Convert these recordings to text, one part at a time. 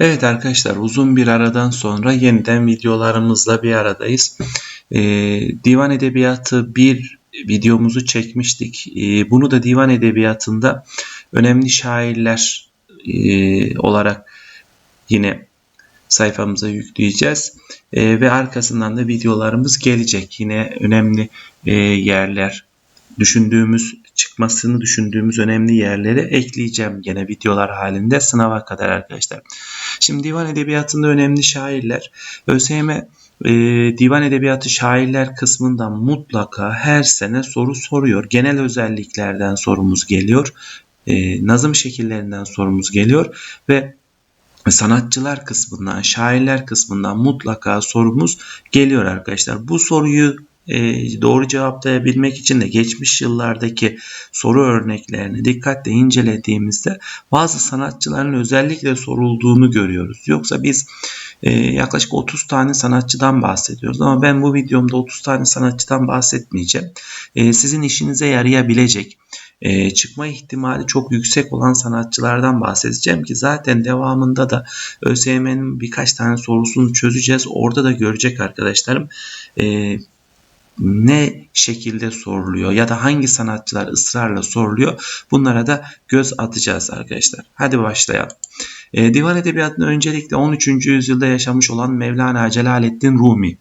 Evet arkadaşlar uzun bir aradan sonra yeniden videolarımızla bir aradayız. Ee, divan Edebiyatı bir videomuzu çekmiştik. Ee, bunu da divan edebiyatında önemli şairler e, olarak yine sayfamıza yükleyeceğiz. Ee, ve arkasından da videolarımız gelecek. Yine önemli e, yerler düşündüğümüz çıkmasını düşündüğümüz önemli yerleri ekleyeceğim gene videolar halinde sınava kadar arkadaşlar. Şimdi divan edebiyatında önemli şairler. ÖSYM e, divan edebiyatı şairler kısmından mutlaka her sene soru soruyor. Genel özelliklerden sorumuz geliyor. E, nazım şekillerinden sorumuz geliyor ve sanatçılar kısmından, şairler kısmından mutlaka sorumuz geliyor arkadaşlar. Bu soruyu doğru cevaplayabilmek için de geçmiş yıllardaki soru örneklerini dikkatle incelediğimizde bazı sanatçıların özellikle sorulduğunu görüyoruz. Yoksa biz e, yaklaşık 30 tane sanatçıdan bahsediyoruz ama ben bu videomda 30 tane sanatçıdan bahsetmeyeceğim. E, sizin işinize yarayabilecek çıkma ihtimali çok yüksek olan sanatçılardan bahsedeceğim ki zaten devamında da ÖSYM'nin birkaç tane sorusunu çözeceğiz. Orada da görecek arkadaşlarım ne şekilde soruluyor ya da hangi sanatçılar ısrarla soruluyor bunlara da göz atacağız arkadaşlar. Hadi başlayalım. E, divan edebiyatında öncelikle 13. yüzyılda yaşamış olan Mevlana Celaleddin Rumi.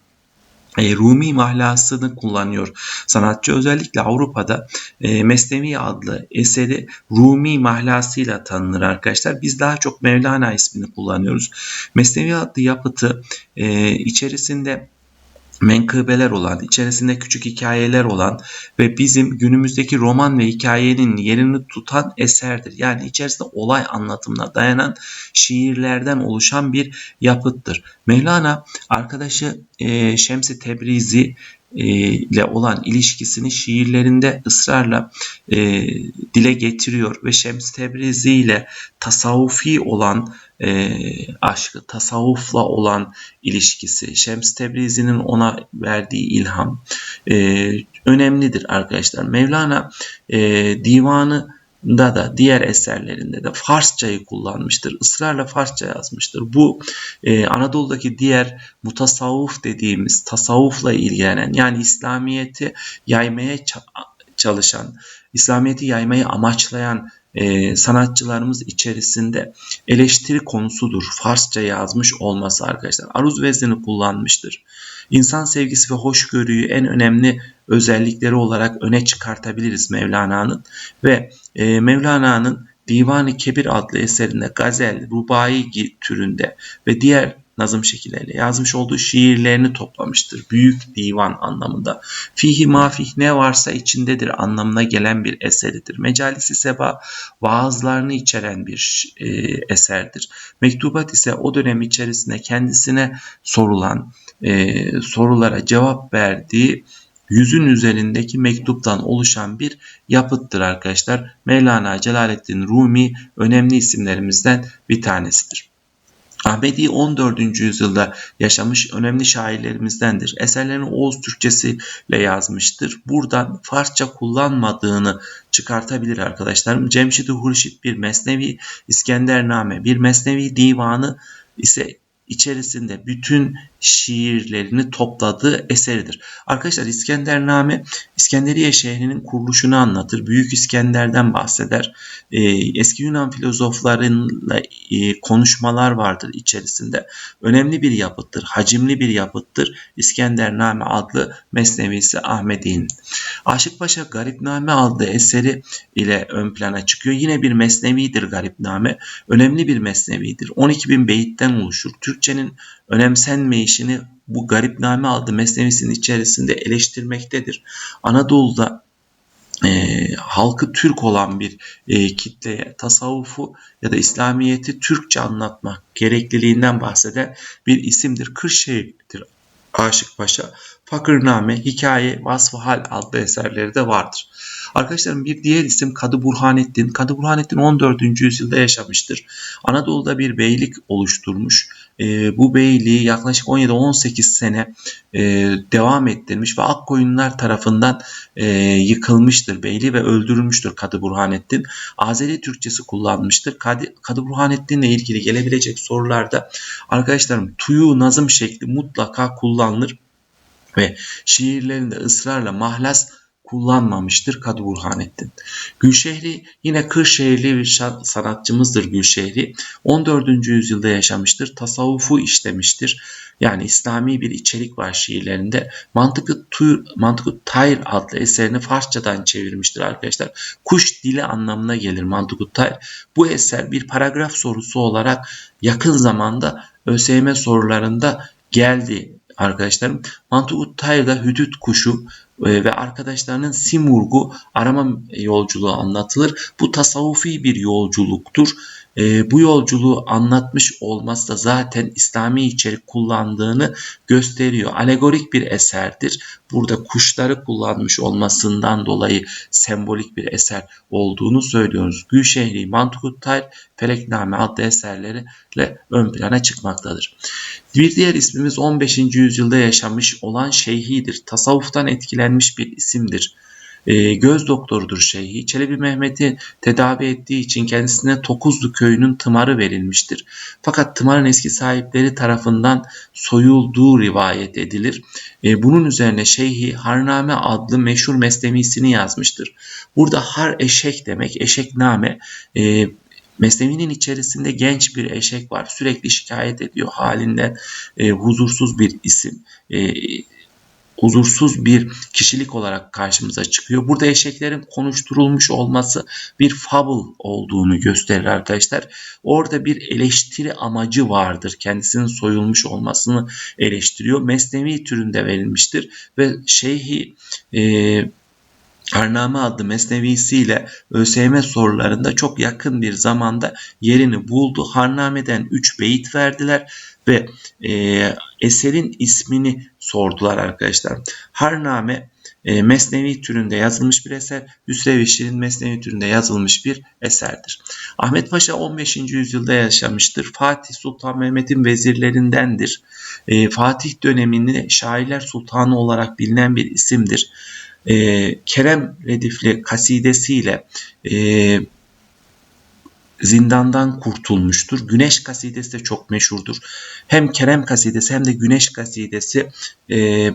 E, Rumi mahlasını kullanıyor sanatçı. Özellikle Avrupa'da e, Mesnevi adlı eseri Rumi mahlasıyla tanınır arkadaşlar. Biz daha çok Mevlana ismini kullanıyoruz. Mesnevi adlı yapıtı e, içerisinde menkıbeler olan, içerisinde küçük hikayeler olan ve bizim günümüzdeki roman ve hikayenin yerini tutan eserdir. Yani içerisinde olay anlatımına dayanan şiirlerden oluşan bir yapıttır. Mevlana arkadaşı Şems-i Tebrizi ile olan ilişkisini şiirlerinde ısrarla e, dile getiriyor ve Şems Tebrizi ile tasavvufi olan e, aşkı, tasavvufla olan ilişkisi, Şems Tebrizi'nin ona verdiği ilham e, önemlidir arkadaşlar. Mevlana e, divanı da da diğer eserlerinde de Farsçayı kullanmıştır. Israrla Farsça yazmıştır. Bu e, Anadolu'daki diğer mutasavvuf dediğimiz tasavvufla ilgilenen yani İslamiyet'i yaymaya çalışan, İslamiyet'i yaymayı amaçlayan e, sanatçılarımız içerisinde eleştiri konusudur. Farsça yazmış olması arkadaşlar. Aruz veznini kullanmıştır. İnsan sevgisi ve hoşgörüyü en önemli özellikleri olarak öne çıkartabiliriz Mevlana'nın ve e, Mevlana'nın Divan-ı Kebir adlı eserinde gazel, rubai türünde ve diğer nazım şekilleriyle yazmış olduğu şiirlerini toplamıştır. Büyük divan anlamında. Fihi mafih ne varsa içindedir anlamına gelen bir eseridir. Mecalisi Seba vaazlarını içeren bir e, eserdir. Mektubat ise o dönem içerisinde kendisine sorulan e, sorulara cevap verdiği yüzün üzerindeki mektuptan oluşan bir yapıttır arkadaşlar. Mevlana Celaleddin Rumi önemli isimlerimizden bir tanesidir. Ahmedi 14. yüzyılda yaşamış önemli şairlerimizdendir. Eserlerini Oğuz Türkçesiyle yazmıştır. Buradan Farsça kullanmadığını çıkartabilir arkadaşlarım. Cemşid-i Hurşit bir Mesnevi İskendername, bir Mesnevi divanı ise içerisinde bütün şiirlerini topladığı eseridir. Arkadaşlar İskendername İskenderiye şehrinin kuruluşunu anlatır. Büyük İskender'den bahseder. Ee, eski Yunan filozoflarıyla e, konuşmalar vardır içerisinde. Önemli bir yapıttır. Hacimli bir yapıttır. İskendername adlı Mesnevisi Ahmedi'nin. Aşık Paşa Garipname adlı eseri ile ön plana çıkıyor. Yine bir mesnevidir Garipname. Önemli bir mesnevidir. 12 bin beyitten oluşur. Türkçenin önemsenmeyişini bu Garipname adlı mesnevisinin içerisinde eleştirmektedir. Anadolu'da e, halkı Türk olan bir e, kitleye tasavvufu ya da İslamiyet'i Türkçe anlatmak gerekliliğinden bahseden bir isimdir. Kırşehir'dir Aşık Paşa. Fakırname, Hikaye, Vasfı Hal adlı eserleri de vardır. Arkadaşlarım bir diğer isim Kadı Burhanettin. Kadı Burhanettin 14. yüzyılda yaşamıştır. Anadolu'da bir beylik oluşturmuş. E, bu beyliği yaklaşık 17-18 sene e, devam ettirmiş ve Akkoyunlar tarafından e, yıkılmıştır beyliği ve öldürülmüştür Kadı Burhanettin. Azeri Türkçesi kullanmıştır. Kadı, Kadı Burhanettin ile ilgili gelebilecek sorularda arkadaşlarım tuyu nazım şekli mutlaka kullanılır ve şiirlerinde ısrarla mahlas kullanmamıştır Kadı Burhanettin. Gülşehri yine Kırşehirli bir sanatçımızdır Gülşehri. 14. yüzyılda yaşamıştır. Tasavvufu işlemiştir. Yani İslami bir içerik var şiirlerinde. Mantıkı Tuyr, Mantıkı Tayr adlı eserini Farsçadan çevirmiştir arkadaşlar. Kuş dili anlamına gelir Mantıkı Tayr. Bu eser bir paragraf sorusu olarak yakın zamanda ÖSYM sorularında geldi arkadaşlarım. Mantık Tayr'da hüdüt kuşu e, ve arkadaşlarının Simurg'u arama yolculuğu anlatılır. Bu tasavvufi bir yolculuktur. E, bu yolculuğu anlatmış olması da zaten İslami içerik kullandığını gösteriyor. Alegorik bir eserdir. Burada kuşları kullanmış olmasından dolayı sembolik bir eser olduğunu söylüyoruz. Gülşehri, Mantukutayr, Felekname adlı eserleriyle ön plana çıkmaktadır. Bir diğer ismimiz 15. yüzyılda yaşamış olan Şeyhi'dir. Tasavvuftan etkilenmiş bir isimdir e, göz doktorudur şeyhi. Çelebi Mehmet'i tedavi ettiği için kendisine Tokuzlu köyünün tımarı verilmiştir. Fakat tımarın eski sahipleri tarafından soyulduğu rivayet edilir. E, bunun üzerine şeyhi Harname adlı meşhur mesnevisini yazmıştır. Burada har eşek demek, eşekname e, Mesnevi'nin içerisinde genç bir eşek var. Sürekli şikayet ediyor halinden e, huzursuz bir isim. E, huzursuz bir kişilik olarak karşımıza çıkıyor. Burada eşeklerin konuşturulmuş olması bir fable olduğunu gösterir arkadaşlar. Orada bir eleştiri amacı vardır. Kendisinin soyulmuş olmasını eleştiriyor. Mesnevi türünde verilmiştir ve şeyhi e, Karname adlı mesnevisiyle ÖSYM sorularında çok yakın bir zamanda yerini buldu. Harname'den 3 beyit verdiler ve e, eserin ismini sordular arkadaşlar. Harname e, Mesnevi türünde yazılmış bir eser, Hüsrev Şirin Mesnevi türünde yazılmış bir eserdir. Ahmet Paşa 15. yüzyılda yaşamıştır. Fatih Sultan Mehmet'in vezirlerindendir. E, Fatih döneminde şairler sultanı olarak bilinen bir isimdir. E, Kerem Redifli kasidesiyle e, zindandan kurtulmuştur. Güneş kasidesi de çok meşhurdur. Hem Kerem kasidesi hem de Güneş kasidesi e,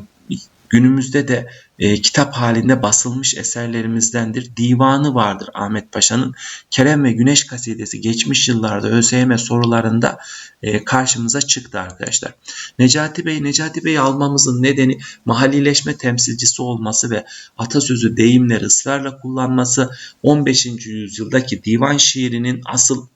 günümüzde de e, kitap halinde basılmış eserlerimizdendir. Divanı vardır Ahmet Paşa'nın. Kerem ve Güneş kasidesi geçmiş yıllarda ÖSYM sorularında e, karşımıza çıktı arkadaşlar. Necati Bey, Necati Bey'i almamızın nedeni mahallileşme temsilcisi olması ve atasözü deyimleri ısrarla kullanması 15. yüzyıldaki divan şiirinin asıl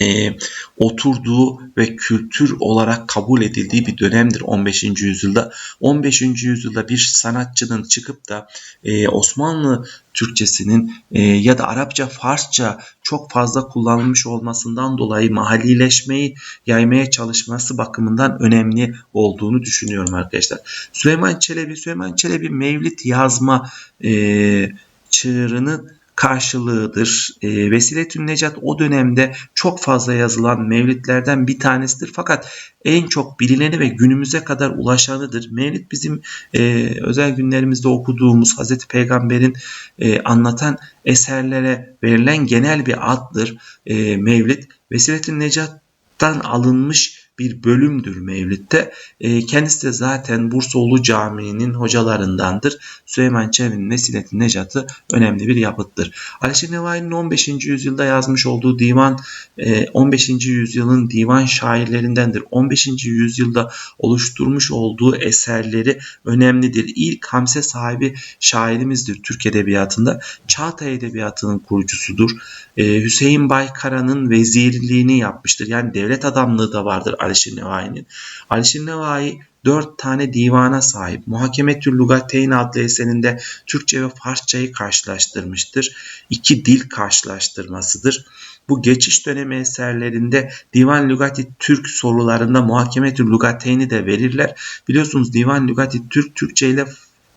e, oturduğu ve kültür olarak kabul edildiği bir dönemdir 15. yüzyılda. 15. yüzyılda bir sanatçının çıkıp da e, Osmanlı Türkçesinin e, ya da Arapça, Farsça çok fazla kullanılmış olmasından dolayı mahallileşmeyi yaymaya çalışması bakımından önemli olduğunu düşünüyorum arkadaşlar. Süleyman Çelebi, Süleyman Çelebi mevlit yazma e, çığırını karşılığıdır. E, Vesiletün Necat o dönemde çok fazla yazılan mevlitlerden bir tanesidir. Fakat en çok bilineni ve günümüze kadar ulaşanıdır. Mevlid bizim e, özel günlerimizde okuduğumuz Hazreti Peygamber'in e, anlatan eserlere verilen genel bir addır. E, Mevlid Vesiletün Necat'tan alınmış bir bölümdür Mevlid'de. E, kendisi de zaten Bursaoğlu Camii'nin hocalarındandır. Süleyman Çevi'nin Nesilet-i Necat'ı önemli bir yapıttır. Alişir Nevai'nin 15. yüzyılda yazmış olduğu divan 15. E, yüzyılın divan şairlerindendir. 15. yüzyılda oluşturmuş olduğu eserleri önemlidir. İlk hamse sahibi şairimizdir Türk Edebiyatı'nda. Çağatay Edebiyatı'nın kurucusudur. E, Hüseyin Baykara'nın vezirliğini yapmıştır. Yani devlet adamlığı da vardır Alişir Nevai'nin. Alişir Nevai dört tane divana sahip. Muhakemetül Lugateyn adlı eserinde Türkçe ve Farsçayı karşılaştırmıştır. İki dil karşılaştırmasıdır. Bu geçiş dönemi eserlerinde Divan Lugati Türk sorularında Muhakemetü Lugateyni de verirler. Biliyorsunuz Divan Lugati Türk Türkçe ile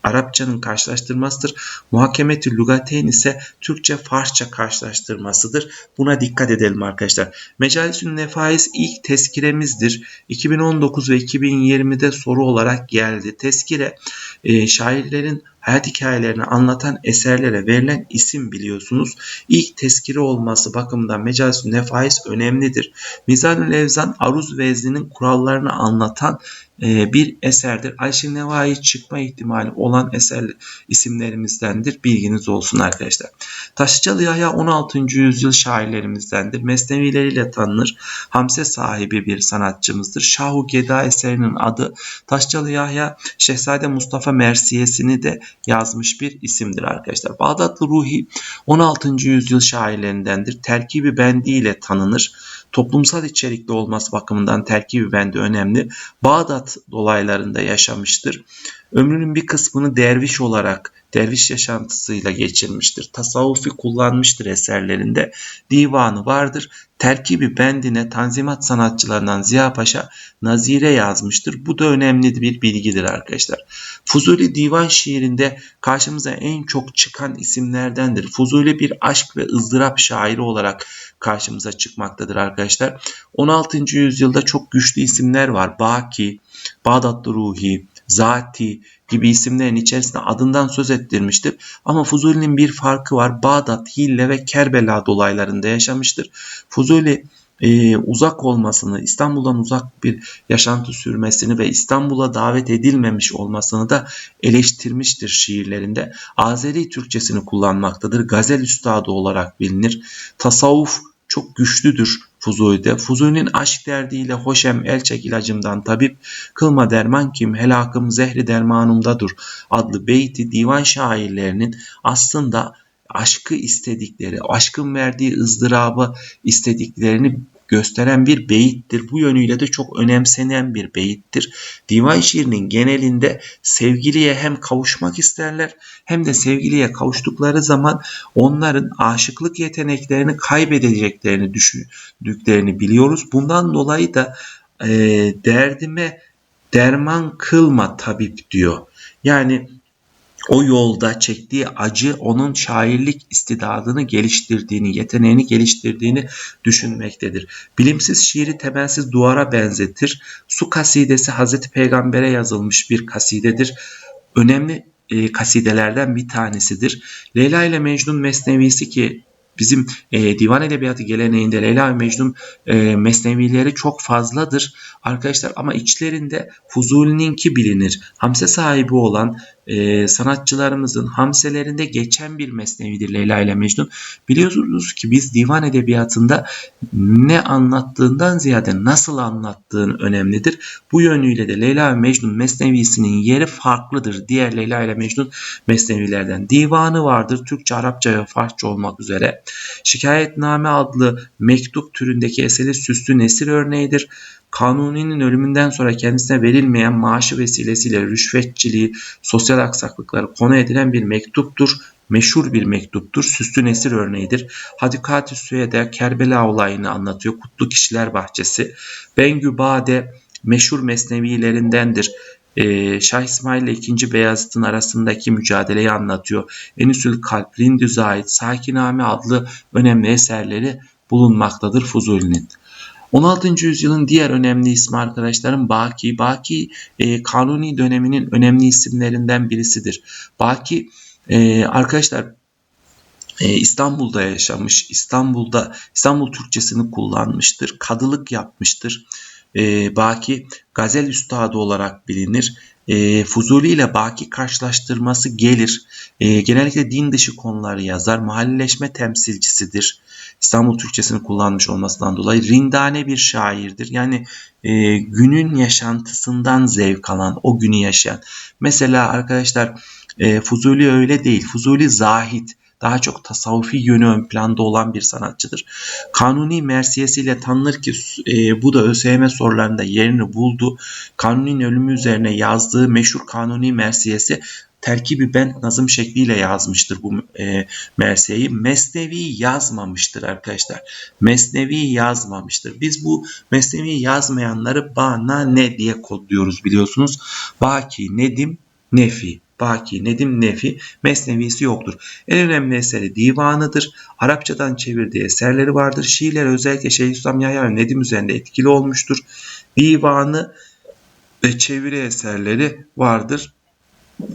Arapçanın karşılaştırmasıdır. Muhakemetü lugateyn ise Türkçe Farsça karşılaştırmasıdır. Buna dikkat edelim arkadaşlar. Mecalisün Nefais ilk tezkiremizdir. 2019 ve 2020'de soru olarak geldi. Tezkire e, şairlerin hayat hikayelerini anlatan eserlere verilen isim biliyorsunuz. İlk tezkire olması bakımından Mecalisün Nefais önemlidir. Mizanül Evzan aruz vezninin kurallarını anlatan bir eserdir. Ayşe Nevai çıkma ihtimali olan eser isimlerimizdendir. Bilginiz olsun arkadaşlar. Taşlıcalı Yahya 16. yüzyıl şairlerimizdendir. Mesnevileriyle tanınır. Hamse sahibi bir sanatçımızdır. Şahu Geda eserinin adı Taşlıcalı Yahya Şehzade Mustafa Mersiyesini de yazmış bir isimdir arkadaşlar. Bağdatlı Ruhi 16. yüzyıl şairlerindendir. Terkibi bendi ile tanınır toplumsal içerikli olması bakımından terkibi bende önemli. Bağdat dolaylarında yaşamıştır. Ömrünün bir kısmını derviş olarak, derviş yaşantısıyla geçirmiştir. Tasavvufi kullanmıştır eserlerinde. Divanı vardır. Terkibi bendine tanzimat sanatçılarından Ziya Paşa nazire yazmıştır. Bu da önemli bir bilgidir arkadaşlar. Fuzuli divan şiirinde karşımıza en çok çıkan isimlerdendir. Fuzuli bir aşk ve ızdırap şairi olarak karşımıza çıkmaktadır arkadaşlar. 16. yüzyılda çok güçlü isimler var. Baki, Bağdatlı Ruhi, Zati gibi isimlerin içerisinde adından söz ettirmiştir. Ama Fuzuli'nin bir farkı var. Bağdat, Hille ve Kerbela dolaylarında yaşamıştır. Fuzuli e, uzak olmasını, İstanbul'dan uzak bir yaşantı sürmesini ve İstanbul'a davet edilmemiş olmasını da eleştirmiştir şiirlerinde. Azeri Türkçesini kullanmaktadır. Gazel üstadı olarak bilinir. Tasavvuf çok güçlüdür Fuzuli'de. Fuzuli'nin aşk derdiyle hoşem el çek ilacımdan tabip, kılma derman kim helakım zehri dermanımdadır adlı beyti divan şairlerinin aslında aşkı istedikleri, aşkın verdiği ızdırabı istediklerini gösteren bir beyittir. Bu yönüyle de çok önemsenen bir beyittir. Divan şiirinin genelinde sevgiliye hem kavuşmak isterler hem de sevgiliye kavuştukları zaman onların aşıklık yeteneklerini kaybedeceklerini düşündüklerini biliyoruz. Bundan dolayı da e, derdime derman kılma tabip diyor. Yani o yolda çektiği acı onun şairlik istidadını geliştirdiğini, yeteneğini geliştirdiğini düşünmektedir. Bilimsiz şiiri temelsiz duvara benzetir. Su kasidesi Hazreti Peygamber'e yazılmış bir kasidedir. Önemli e, kasidelerden bir tanesidir. Leyla ile Mecnun Mesnevisi ki bizim e, divan edebiyatı geleneğinde Leyla ve Mecnun e, mesnevileri çok fazladır arkadaşlar ama içlerinde Fuzuli'ninki bilinir. Hamse sahibi olan e, sanatçılarımızın hamselerinde geçen bir mesnevidir Leyla ile Mecnun. Biliyorsunuz ki biz divan edebiyatında ne anlattığından ziyade nasıl anlattığın önemlidir. Bu yönüyle de Leyla ve Mecnun mesnevisinin yeri farklıdır. Diğer Leyla ile Mecnun mesnevilerden. Divanı vardır Türkçe, Arapça ve Farsça olmak üzere. Şikayetname adlı mektup türündeki eseri süslü nesir örneğidir. Kanuni'nin ölümünden sonra kendisine verilmeyen maaşı vesilesiyle rüşvetçiliği, sosyal aksaklıkları konu edilen bir mektuptur. Meşhur bir mektuptur. Süslü Nesir örneğidir. Hadikat-ı Süye'de Kerbela olayını anlatıyor. Kutlu Kişiler Bahçesi. Bengü Bade meşhur mesnevilerindendir. Ee, Şah İsmail ile 2. Beyazıt'ın arasındaki mücadeleyi anlatıyor. Enüsül Kalp, Rindüz'e ait Sakiname adlı önemli eserleri bulunmaktadır Fuzuli'nin. 16. yüzyılın diğer önemli ismi arkadaşlarım Baki. Baki e, Kanuni döneminin önemli isimlerinden birisidir. Baki e, arkadaşlar e, İstanbul'da yaşamış, İstanbul'da İstanbul Türkçesini kullanmıştır, kadılık yapmıştır. E, Baki gazel üstadı olarak bilinir. E, Fuzuli ile Baki karşılaştırması gelir. E, genellikle din dışı konuları yazar. Mahalleşme temsilcisidir. İstanbul Türkçesini kullanmış olmasından dolayı rindane bir şairdir. Yani e, günün yaşantısından zevk alan, o günü yaşayan. Mesela arkadaşlar e, Fuzuli öyle değil. Fuzuli zahit daha çok tasavvufi yönü ön planda olan bir sanatçıdır. Kanuni mersiyesiyle tanınır ki e, bu da ÖSYM sorularında yerini buldu. Kanuni'nin ölümü üzerine yazdığı meşhur Kanuni mersiyesi terkibi ben nazım şekliyle yazmıştır bu e, Mersiye'yi. Mesnevi yazmamıştır arkadaşlar. Mesnevi yazmamıştır. Biz bu Mesnevi yazmayanları bana ne diye kodluyoruz biliyorsunuz. Baki, Nedim, Nefi. Baki, Nedim, Nefi mesnevisi yoktur. En önemli eseri divanıdır. Arapçadan çevirdiği eserleri vardır. Şiirler özellikle Şeyhülislam Yahya ve Nedim üzerinde etkili olmuştur. Divanı ve çeviri eserleri vardır.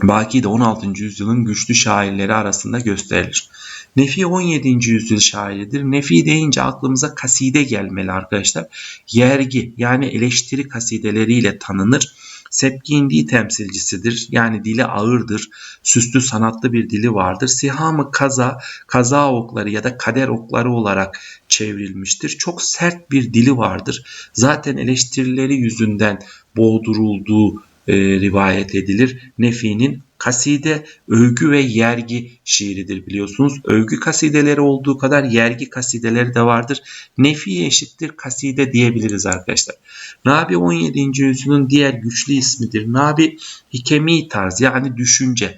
Baki de 16. yüzyılın güçlü şairleri arasında gösterilir. Nefi 17. yüzyıl şairidir. Nefi deyince aklımıza kaside gelmeli arkadaşlar. Yergi yani eleştiri kasideleriyle tanınır. Sepkindi temsilcisidir. Yani dili ağırdır. Süslü sanatlı bir dili vardır. Sihamı kaza, kaza okları ya da kader okları olarak çevrilmiştir. Çok sert bir dili vardır. Zaten eleştirileri yüzünden boğdurulduğu e, rivayet edilir. Nefi'nin kaside, övgü ve yergi şiiridir biliyorsunuz. Övgü kasideleri olduğu kadar yergi kasideleri de vardır. Nefi eşittir kaside diyebiliriz arkadaşlar. Nabi 17. yüzyılın diğer güçlü ismidir. Nabi hikemi tarz yani düşünce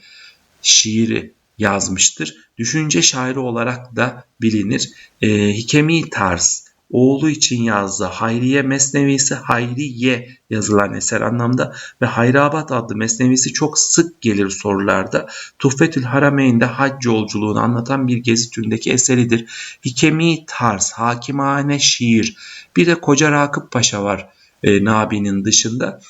şiiri yazmıştır. Düşünce şairi olarak da bilinir. E, hikemi tarz oğlu için yazdığı Hayriye Mesnevisi Hayriye yazılan eser anlamda ve Hayrabat adlı mesnevisi çok sık gelir sorularda. Tuhfetül Harameyn'de hac yolculuğunu anlatan bir gezi türündeki eseridir. Hikemi tarz, hakimane şiir. Bir de Koca Rakıp Paşa var e, Nabi'nin dışında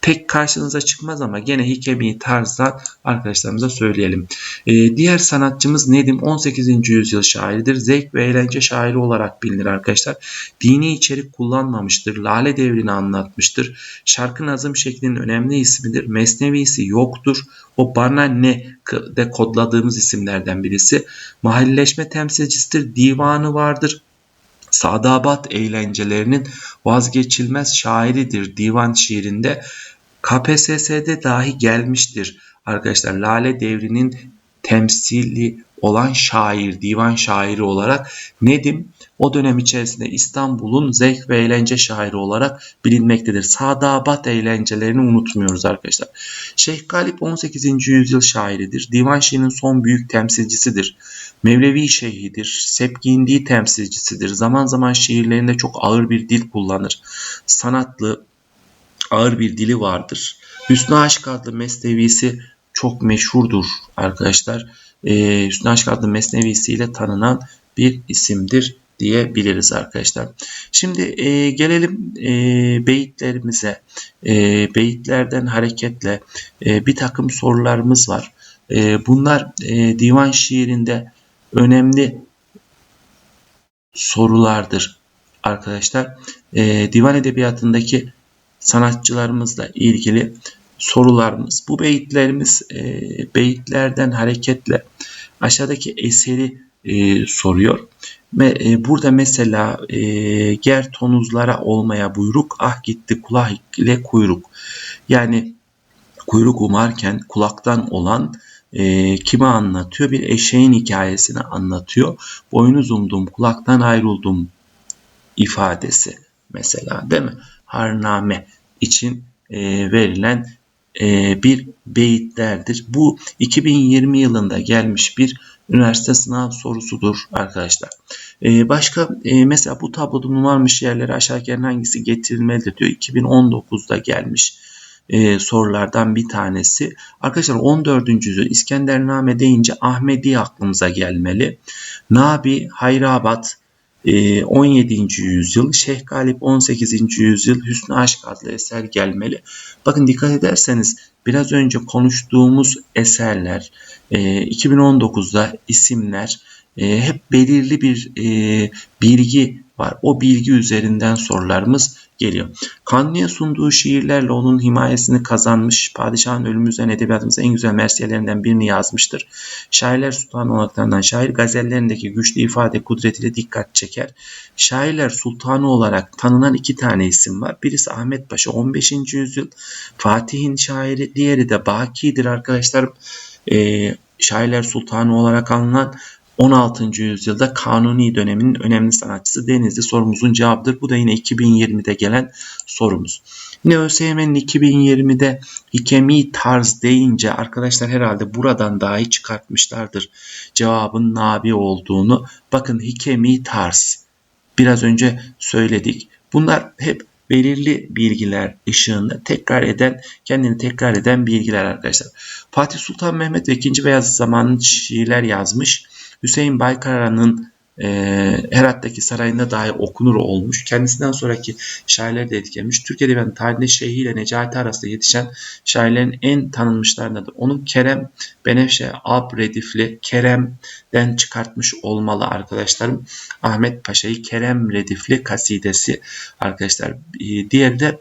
pek karşınıza çıkmaz ama gene hikemi tarzdan arkadaşlarımıza söyleyelim. E, diğer sanatçımız Nedim 18. yüzyıl şairidir. Zevk ve eğlence şairi olarak bilinir arkadaşlar. Dini içerik kullanmamıştır. Lale devrini anlatmıştır. Şarkı nazım şeklinin önemli ismidir. Mesnevisi yoktur. O bana ne de kodladığımız isimlerden birisi. Mahalleşme temsilcisidir. Divanı vardır. Sadabat eğlencelerinin vazgeçilmez şairidir divan şiirinde. KPSS'de dahi gelmiştir. Arkadaşlar Lale Devri'nin temsili olan şair, divan şairi olarak Nedim o dönem içerisinde İstanbul'un zevk ve eğlence şairi olarak bilinmektedir. Sadabat eğlencelerini unutmuyoruz arkadaşlar. Şeyh Galip 18. yüzyıl şairidir. Divan şiirinin son büyük temsilcisidir. Mevlevi şeyhidir. Sepkindi temsilcisidir. Zaman zaman şiirlerinde çok ağır bir dil kullanır. Sanatlı, ağır bir dili vardır. Hüsnü Aşk adlı mesnevisi çok meşhurdur arkadaşlar. Ee, Hüsnü Aşk adlı mesnevisiyle tanınan bir isimdir diyebiliriz arkadaşlar. Şimdi e, gelelim e, beyitlerimize. E, beyitlerden hareketle e, bir takım sorularımız var. E, bunlar e, divan şiirinde önemli sorulardır arkadaşlar. E, divan edebiyatındaki sanatçılarımızla ilgili sorularımız. Bu beyitlerimiz e, beyitlerden hareketle aşağıdaki eseri e, soruyor. Ve e, burada mesela e, ger tonuzlara olmaya buyruk ah gitti kulak ile kuyruk. Yani kuyruk umarken kulaktan olan e, kime anlatıyor? Bir eşeğin hikayesini anlatıyor. Boynuz umdum, kulaktan ayrıldım ifadesi mesela değil mi? Harname için e, verilen bir beyitlerdir. Bu 2020 yılında gelmiş bir üniversite sınav sorusudur arkadaşlar. E, başka e, mesela bu tabloda numaralanmış yerlere aşağıdakilerin hangisi getirilmelidir diyor. 2019'da gelmiş e, sorulardan bir tanesi. Arkadaşlar 14. yüzyıl İskendername deyince Ahmedi aklımıza gelmeli. Nabi, Hayrabat, 17. Ee, yüzyıl, Şeyh Galip 18. yüzyıl Hüsnü Aşk adlı eser gelmeli. Bakın dikkat ederseniz biraz önce konuştuğumuz eserler 2019'da e, isimler e, hep belirli bir e, bilgi var. O bilgi üzerinden sorularımız geliyor. Kanuni'ye sunduğu şiirlerle onun himayesini kazanmış, padişahın ölümü üzerine edebiyatımızın en güzel mersiyelerinden birini yazmıştır. Şairler Sultanı olmaklarından şair gazellerindeki güçlü ifade kudretiyle dikkat çeker. Şairler Sultanı olarak tanınan iki tane isim var. Birisi Ahmet Paşa 15. yüzyıl Fatih'in şairi, diğeri de Baki'dir arkadaşlar. Ee, şairler Sultanı olarak anılan 16. yüzyılda Kanuni döneminin önemli sanatçısı Denizli sorumuzun cevabıdır. Bu da yine 2020'de gelen sorumuz. Yine ÖSYM'nin 2020'de hikemi tarz deyince arkadaşlar herhalde buradan dahi çıkartmışlardır cevabın nabi olduğunu. Bakın hikemi tarz. Biraz önce söyledik. Bunlar hep belirli bilgiler ışığında tekrar eden, kendini tekrar eden bilgiler arkadaşlar. Fatih Sultan Mehmet ve 2. Beyazıt zamanında şiirler yazmış. Hüseyin Baykara'nın e, Herat'taki sarayında dahi okunur olmuş. Kendisinden sonraki şairleri de etkilemiş. Türk Edebiyatı tarihinde Şeyhi ile Necati arasında yetişen şairlerin en tanınmışlarındadır. Onun Kerem Benefşe Alp Redifli Kerem'den çıkartmış olmalı arkadaşlarım. Ahmet Paşa'yı Kerem Redifli kasidesi arkadaşlar. E, diğeri de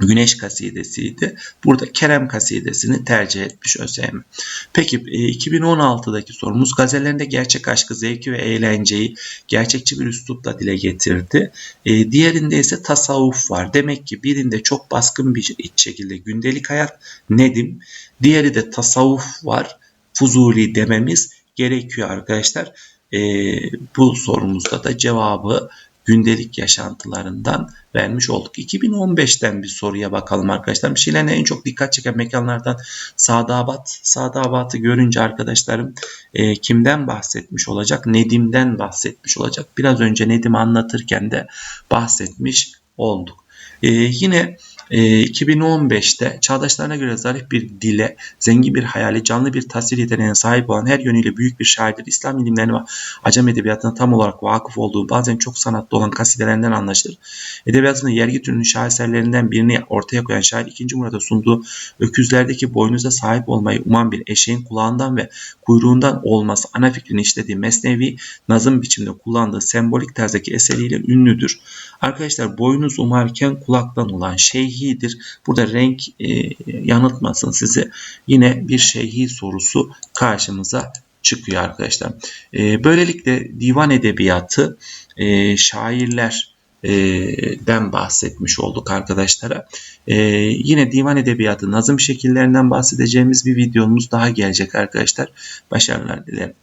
Güneş kasidesiydi. Burada Kerem kasidesini tercih etmiş ÖSYM. Peki 2016'daki e, sorumuz gazellerinde gerçek aşkı, zevki ve eğlenceyi gerçekçi bir üslupla dile getirdi. E, diğerinde ise tasavvuf var. Demek ki birinde çok baskın bir şekilde gündelik hayat Nedim, diğeri de tasavvuf var. Fuzuli dememiz gerekiyor arkadaşlar. E, bu sorumuzda da cevabı gündelik yaşantılarından vermiş olduk. 2015'ten bir soruya bakalım arkadaşlar. Şile'ne en çok dikkat çeken mekanlardan Sadabat. Sadabat'ı görünce arkadaşlarım e, kimden bahsetmiş olacak? Nedim'den bahsetmiş olacak. Biraz önce Nedim'i anlatırken de bahsetmiş olduk. E, yine 2015'te ee, çağdaşlarına göre zarif bir dile, zengin bir hayali, canlı bir tasvir yeteneğine sahip olan her yönüyle büyük bir şairdir. İslam ilimlerine ve Acem edebiyatına tam olarak vakıf olduğu bazen çok sanatlı olan kasidelerinden anlaşılır. Edebiyatında yergi türünün şaheserlerinden birini ortaya koyan şair 2. Murat'a sunduğu öküzlerdeki boynuza sahip olmayı uman bir eşeğin kulağından ve kuyruğundan olması ana fikrini işlediği mesnevi nazım biçiminde kullandığı sembolik tarzdaki eseriyle ünlüdür. Arkadaşlar boynuz umarken kulaktan olan şeyhidir. Burada renk e, yanıltmasın sizi. Yine bir şeyhi sorusu karşımıza çıkıyor arkadaşlar. E, böylelikle divan edebiyatı e, şairler den bahsetmiş olduk arkadaşlara. Ee, yine divan edebiyatı nazım şekillerinden bahsedeceğimiz bir videomuz daha gelecek arkadaşlar. Başarılar dilerim.